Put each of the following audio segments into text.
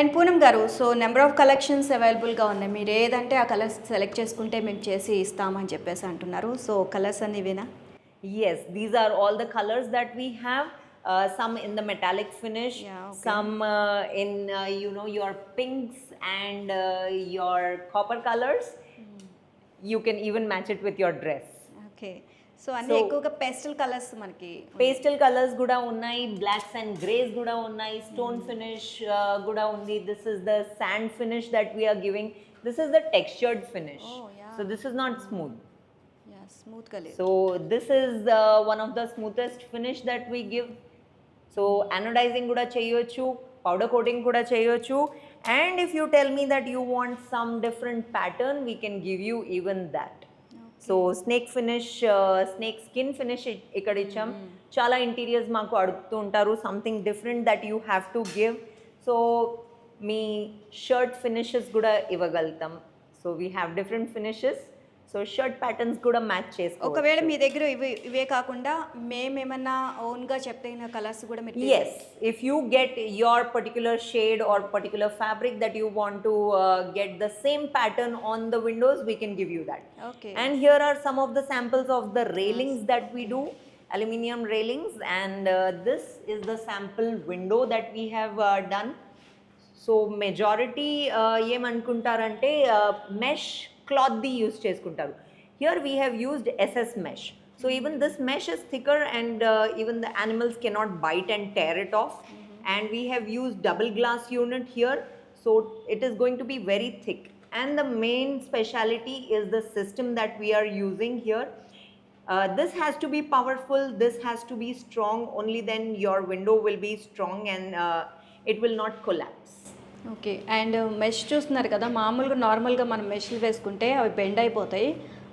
And Poonam గారు so number of collections అవైలబుల్గా ఉన్నాయి మీరు ఏదంటే ఆ కలర్స్ సెలెక్ట్ చేసుకుంటే మేము చేసి ఇస్తామని చెప్పేసి అంటున్నారు సో కలర్స్ అన్ని ఇవేనా Yes, these are all the colors that we have. Uh, some in the metallic finish, Yeah, okay. some uh, in uh, you know your pinks and uh, your copper colors. You can even match it with your dress. Okay so అన్ని So- ఎక్కువగా pastel colours మనకి pastel colours కూడా ఉన్నాయి blocks and grace కూడా ఉన్నాయి stone finish కూడా ఉంది this is the sand finish that we are giving this is the textured finish Oh, yeah. So this is not smooth స్మూత్గా లేదు So this is uh, one of the smoothest finish that we give. So anodizing కూడా చేయొచ్చు powder coating కూడా చేయొచ్చు and if you tell me that you want some different pattern we can give you even that So snake finish snake skin finish ఇక్కడ ఇచ్చాం. చాలా interiors మాకు అడుగుతూ ఉంటారు. Something different that you have to give so me shirt finishes కూడా ఇవ్వగలుగుతాం. So we have different finishes so shirt patterns కూడా match చేసుకో ఒకవేళ మీ దగ్గర ఇవి ఇవే కాకుండా మేమేమన్నా ఓన్గా చెప్తైన కలర్స్ కూడా మీరు yes if you get your particular shade or particular fabric that you want to get the same pattern on the windows we can give you that okay and here are some of the samples of the railings that we do aluminium railings and this is the sample window that we have done so majority ఏమనుకుంటారంటే mesh క్లాత్ది use చేసుకుంటారు here we have used SS mesh so even this mesh is thicker and even the animals cannot bite and tear it off and we have used double glass unit here so it is going to be very thick and the main speciality is the system that we are using here uh, this has to be powerful this has to be strong only then your window will be strong and uh, it will not collapse Okay. And mesh చూస్తున్నారు కదా మామూలుగా నార్మల్గా మనం మెష్లు వేసుకుంటే అవి bend అయిపోతాయి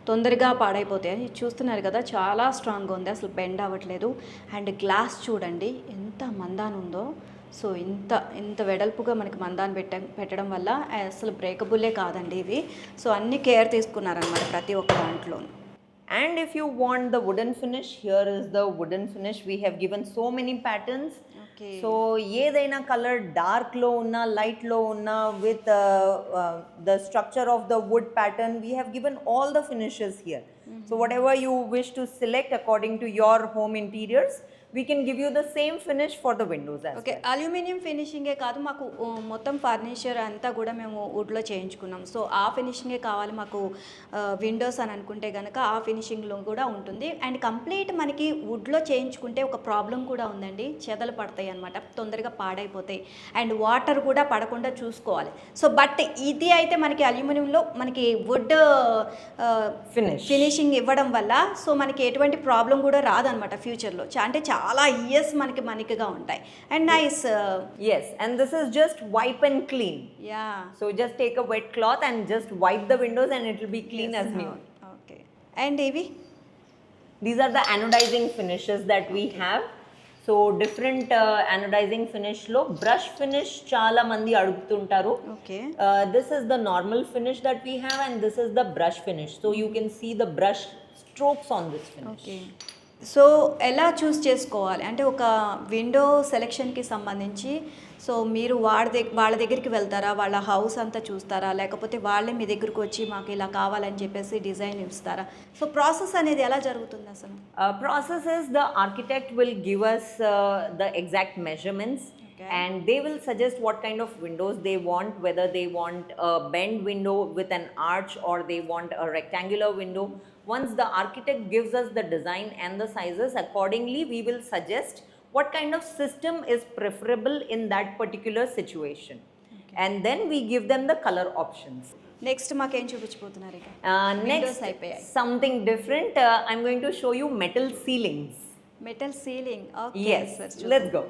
తొందరగా పాడైపోతాయి అని చూస్తున్నారు కదా చాలా స్ట్రాంగ్గా ఉంది అసలు బెండ్ అవ్వట్లేదు. అండ్ గ్లాస్ చూడండి ఎంత మందాన ఉందో. సో ఇంత ఇంత వెడల్పుగా మనకి మందాన్ని పెట్ట పెట్టడం వల్ల అసలు బ్రేకబుల్లే కాదండి ఇది సో అన్ని కేర్ తీసుకున్నారనమాట ప్రతి ఒక్క దాంట్లో. and if you want the wooden finish here is the wooden finish we have given so many patterns so ఏదైనా కలర్ డార్క్లో ఉన్న లైట్లో ఉన్న with the structure of the wood pattern we have given all the finishes here so whatever you wish to select according to your home interiors we can give you the same finish for the windows okay aluminium ఫినిషింగే కాదు మాకు మొత్తం furniture అంతా కూడా మేము వుడ్లో చేయించుకున్నాం. So ఆ ఫినిషింగే కావాలి మాకు Windows అని అనుకుంటే కనుక ఆ ఫినిషింగ్లో కూడా ఉంటుంది. అండ్ కంప్లీట్ మనకి వుడ్లో చేయించుకుంటే ఒక ప్రాబ్లం కూడా ఉందండి. చెదలు పడతాయి అనమాట తొందరగా పాడైపోతాయి. అండ్ వాటర్ కూడా పడకుండా చూసుకోవాలి. సో బట్ ఇది అయితే మనకి అల్యూమినియంలో మనకి వుడ్. ఫినిషింగ్ ఇవ్వడం వల్ల సో మనకి ఎటువంటి ప్రాబ్లం కూడా రాదనమాట ఫ్యూచర్లో అంటే చాలా ఇయర్స్ మనకి మనకిగా ఉంటాయి. And nice yes and this is just wipe and clean yeah so just take a wet cloth and just wipe the windows and it will be clean as new. Okay and ఇవి These are the anodizing finishes that we have. So different anodizing ఫినిష్లో brush finish చాలా మంది అడుగుతుంటారు this is the normal finish that we have and this is the brush finish so you can see the brush strokes on this finish so ఎలా choose చేసుకోవాలి? అంటే ఒక window సెలెక్షన్కి సంబంధించి so మీరు వాళ్ళ దగ్గర వాళ్ళ దగ్గరికి వెళ్తారా? వాళ్ళ హౌస్ అంతా చూస్తారా? లేకపోతే వాళ్ళే మీ దగ్గరకు వచ్చి మాకు ఇలా కావాలని చెప్పేసి డిజైన్ ఇస్తారా? సో ప్రాసెస్ అనేది ఎలా జరుగుతుంది అసలు? Process the architect will give us the exact measurements. and they will suggest what kind of windows they want whether they want a bend window with an arch or they want a rectangular window once the architect gives us the design and the sizes accordingly we will suggest what kind of system is preferable in that particular situation and then we give them the color options next మాకేం చూపించబోతున్నారు ఇక uh, Windows next అయిపోయాయి. something different uh, i'm going to show you metal ceilings metal ceiling okay Yes, let's go.